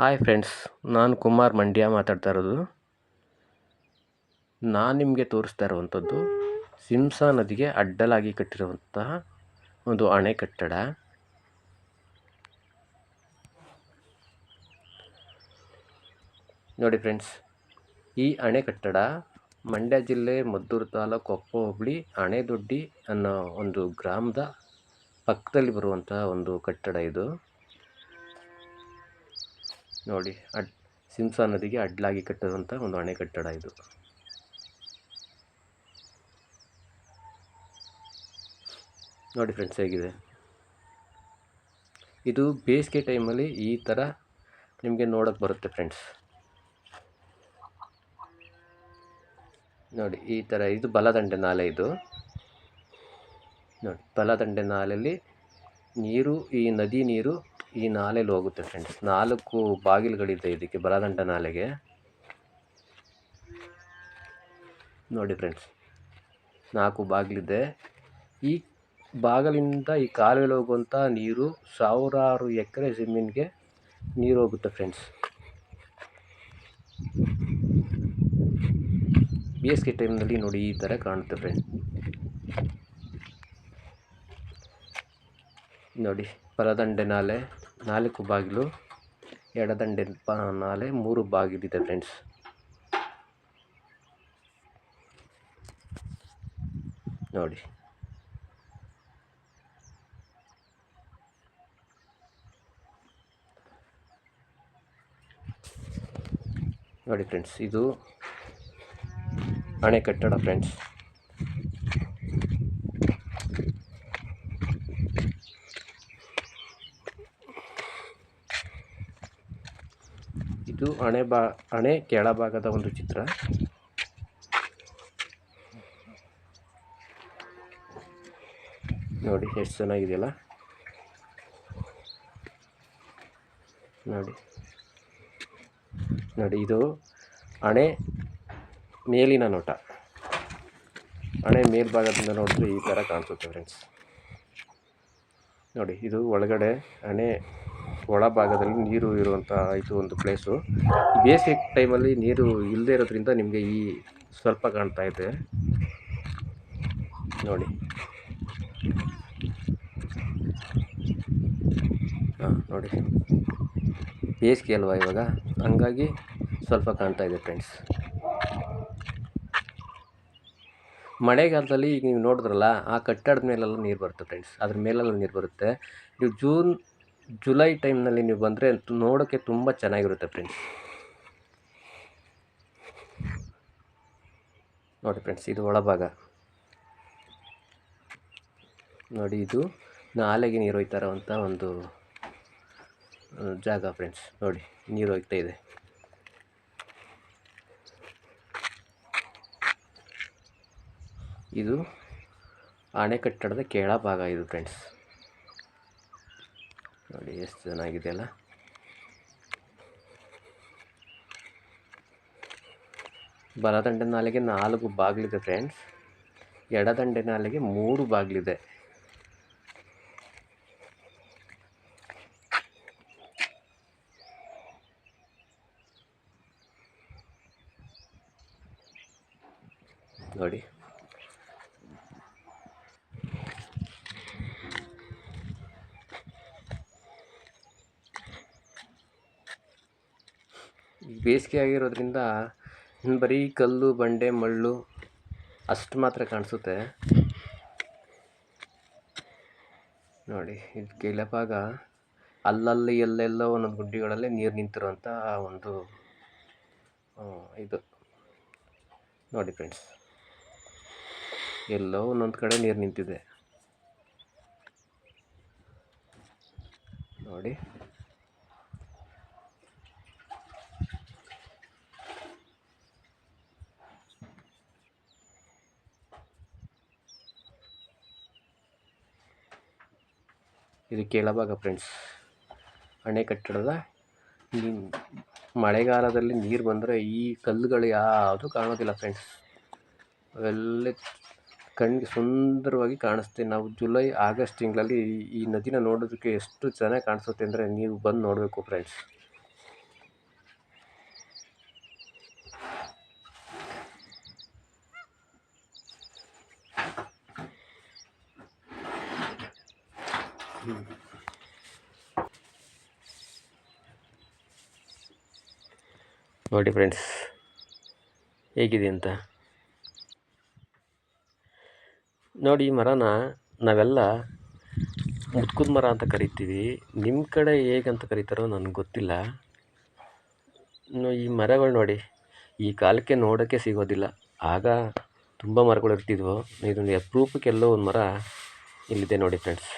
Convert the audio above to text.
Hi friends, ನಾನು ಕುಮಾರ್ ಮಂಡ್ಯ ಮಾತಾಡ್ತಾ ಇರೋದು. ನಾನು ನಿಮಗೆ ತೋರಿಸ್ತಾ ಇರುವಂಥದ್ದು, ಸಿಂಸಾ ನದಿಗೆ ಅಡ್ಡಲಾಗಿ ಕಟ್ಟಿರುವಂತಹ ಒಂದು ಅಣೆಕಟ್ಟಡ ನೋಡಿ ಫ್ರೆಂಡ್ಸ್, ಈ ಅಣೆಕಟ್ಟಡ ಮಂಡ್ಯ ಜಿಲ್ಲೆ ಮದ್ದೂರು ತಾಲೂಕು ಕೊಪ್ಪ ಹೋಬಳಿ, ಅಣೆದೊಡ್ಡಿ ಅನ್ನೋ ಒಂದು ಗ್ರಾಮದ ಪಕ್ಕದಲ್ಲಿ ಬರುವಂತಹ ಒಂದು ಕಟ್ಟಡ ಇದು. ನೋಡಿ, ಅಡ್ ಸಿಂಸಾ ನದಿಗೆ ಅಡ್ಡಲಾಗಿ ಕಟ್ಟಿದಂಥ ಒಂದು ಅಣೆಕಟ್ಟಡ ಇದು. ನೋಡಿ ಫ್ರೆಂಡ್ಸ್ ಹೇಗಿದೆ? ಇದು ಬೇಸಿಗೆ ಟೈಮಲ್ಲಿ ಈ ಥರ ನಿಮಗೆ ನೋಡೋಕ್ಕೆ ಬರುತ್ತೆ ಫ್ರೆಂಡ್ಸ್ ನೋಡಿ, ಈ ಥರ ಇದು ಬಲದಂಡೆ ನಾಲೆ ಇದು. ನೋಡಿ, ಬಲದಂಡೆ ನಾಲೆಯಲ್ಲಿ ನೀರು, ಈ ನದಿ ನೀರು ಈ ನಾಲೆಲ್ಲಿ ಹೋಗುತ್ತೆ ಫ್ರೆಂಡ್ಸ್ ನಾಲ್ಕು ಬಾಗಿಲುಗಳಿದೆ ಇದಕ್ಕೆ ಬಲದಂಡ ನಾಲೆಗೆ. ನೋಡಿ ಫ್ರೆಂಡ್ಸ್ ನಾಲ್ಕು ಬಾಗಿಲಿದೆ. ಈ ಬಾಗಿಲಿಂದ ಈ ಕಾಲುವೆಲಿ ಹೋಗುವಂಥ ನೀರು ಸಾವಿರಾರು ಎಕರೆ ಜಮೀನಿಗೆ ನೀರು ಹೋಗುತ್ತೆ ಫ್ರೆಂಡ್ಸ್ ಬೇಸಿಗೆ ಟೈಮ್ನಲ್ಲಿ ನೋಡಿ ಈ ಥರ ಕಾಣುತ್ತೆ ಫ್ರೆಂಡ್ಸ್ ನೋಡಿ ಬಲದಂಡೆ ನಾಲೆ, ನಾಲ್ಕು ಬಾಗಿಲು, ಎಡದಂಡೆ ನಾಲೆ, ಮೂರು ಬಾಗಿಲಿದೆ ಫ್ರೆಂಡ್ಸ್ ನೋಡಿ. ನೋಡಿ ಫ್ರೆಂಡ್ಸ್ ಇದು ಅಣೆಕಟ್ಟಡ ಫ್ರೆಂಡ್ಸ್ ಇದು ಹಣೆ ಬಾ, ಹಣೆ ಕೆಳಭಾಗದ ಒಂದು ಚಿತ್ರ. ನೋಡಿ, ಎಷ್ಟು ಚೆನ್ನಾಗಿದೆಯಲ್ಲ. ನೋಡಿ. ನೋಡಿ, ಇದು ಹಣೆ ಮೇಲಿನ ನೋಟ. ಹಣೆ ಮೇಲ್ಭಾಗದಿಂದ ನೋಡಿದ್ರೆ ಈ ಥರ ಕಾಣಿಸುತ್ತೆ ಫ್ರೆಂಡ್ಸ್ ನೋಡಿ, ಇದು ಒಳಗಡೆ ಹಣೆ ಒಳಭಾಗದಲ್ಲಿ ನೀರು ಇರುವಂಥ ಇದು ಒಂದು ಪ್ಲೇಸು ಬೇಸಿಗೆ ಟೈಮಲ್ಲಿ ನೀರು ಇಲ್ಲದೇ ಇರೋದ್ರಿಂದ ನಿಮಗೆ ಈ ಸ್ವಲ್ಪ ಕಾಣ್ತಾ ಇದೆ. ನೋಡಿ. ಹಾಂ, ನೋಡಿ. ಬೇಸಿಗೆ ಅಲ್ವಾ ಇವಾಗ? ಹಂಗಾಗಿ ಸ್ವಲ್ಪ ಕಾಣ್ತಾ ಇದೆ ಫ್ರೆಂಡ್ಸ್ ಮಳೆಗಾಲದಲ್ಲಿ ಈಗ ನೀವು ನೋಡಿದ್ರಲ್ಲ, ಆ ಕಟ್ಟಡದ ಮೇಲೆಲ್ಲ ನೀರು ಬರುತ್ತೆ ಫ್ರೆಂಡ್ಸ್ ಅದ್ರ ಮೇಲೆಲ್ಲ ನೀರು ಬರುತ್ತೆ. ನೀವು ಜೂನ್ ಜುಲೈ ಟೈಮ್ನಲ್ಲಿ ನೀವು ಬಂದರೆ ನೋಡೋಕ್ಕೆ ತುಂಬ ಚೆನ್ನಾಗಿರುತ್ತೆ ಫ್ರೆಂಡ್ಸ್. ನೋಡಿ ಫ್ರೆಂಡ್ಸ್, ಇದು ಒಳಭಾಗ. ನೋಡಿ, ಇದು ನಾಲೆಗೆ ನೀರು ಹೋಯ್ತಾರಂಥ ಒಂದು ಜಾಗ ಫ್ರೆಂಡ್ಸ್. ನೋಡಿ, ನೀರು ಹೋಗ್ತಾ ಇದೆ. ಇದು ಅಣೆಕಟ್ಟಡದ ಕೆಳಭಾಗ ಇದು ಫ್ರೆಂಡ್ಸ್. ನೋಡಿ ಎಷ್ಟು ಚೆನ್ನಾಗಿದೆ ಅಲ್ಲ ಬಲದಂಡೆ ನಾಲೆಗೆ ನಾಲ್ಕು ಬಾಗಿಲಿದೆ ಫ್ರೆಂಡ್ಸ್ ಎಡದಂಡೆ ನಾಲೆಗೆ ಮೂರು ಬಾಗಿಲಿದೆ. ನೋಡಿ. ಬೇಸಿಗೆ ಆಗಿರೋದ್ರಿಂದ ಬರೀ ಕಲ್ಲು, ಬಂಡೆ, ಮಳ್ಳು ಅಷ್ಟು ಮಾತ್ರ ಕಾಣಿಸುತ್ತೆ. ನೋಡಿ, ಇದು ಕೇಳಪ್ಪಾಗ ಅಲ್ಲಲ್ಲಿ ಎಲ್ಲೆಲ್ಲೋ ಒಂದೊಂದು ಗುಡ್ಡಿಗಳಲ್ಲಿ ನೀರು ನಿಂತಿರುವಂಥ ಒಂದು ಇದು. ನೋಡಿ ಫ್ರೆಂಡ್ಸ್, ಎಲ್ಲೋ ಒಂದೊಂದು ಕಡೆ ನೀರು ನಿಂತಿದೆ. ನೋಡಿ. ಇದು ಕೆಳಭಾಗ ಫ್ರೆಂಡ್ಸ್ ಅಣೆಕಟ್ಟಡದ ಮಳೆಗಾಲದಲ್ಲಿ ನೀರು ಬಂದರೆ ಈ ಕಲ್ಲುಗಳು ಯಾವುದು ಕಾಣೋದಿಲ್ಲ ಫ್ರೆಂಡ್ಸ್ ಅವೆಲ್ಲ ಕಣ್ಣಿಗೆ ಸುಂದರವಾಗಿ ಕಾಣಿಸ್ತೀವಿ ನಾವು ಜುಲೈ, ಆಗಸ್ಟ್ ತಿಂಗಳಲ್ಲಿ ಈ ನದಿನ ನೋಡೋದಕ್ಕೆ ಎಷ್ಟು ಚೆನ್ನಾಗಿ ಕಾಣಿಸುತ್ತೆ ಅಂದರೆ ನೀವು ಬಂದು ನೋಡಬೇಕು ಫ್ರೆಂಡ್ಸ್ ನೋಡಿ ಫ್ರೆಂಡ್ಸ್, ಹೇಗಿದೆ ಅಂತ. ನೋಡಿ ಈ ಮರನ, ನಾವೆಲ್ಲ ಮುತ್ಕುದ ಮರ ಅಂತ ಕರಿತೀವಿ. ನಿಮ್ಮ ಕಡೆ ಹೇಗಂತ ಕರೀತಾರೋ ನನಗೆ ಗೊತ್ತಿಲ್ಲ. ಈ ಮರಗಳು ನೋಡಿ, ಈ ಕಾಲಕ್ಕೆ ನೋಡೋಕ್ಕೆ ಸಿಗೋದಿಲ್ಲ. ಆಗ ತುಂಬ ಮರಗಳು ಇರ್ತಿದ್ವು. ಇದೊಂದು ಅಪರೂಪಕ್ಕೆಲ್ಲೋ ಒಂದು ಮರ ಇಲ್ಲಿದೆ ನೋಡಿ ಫ್ರೆಂಡ್ಸ್.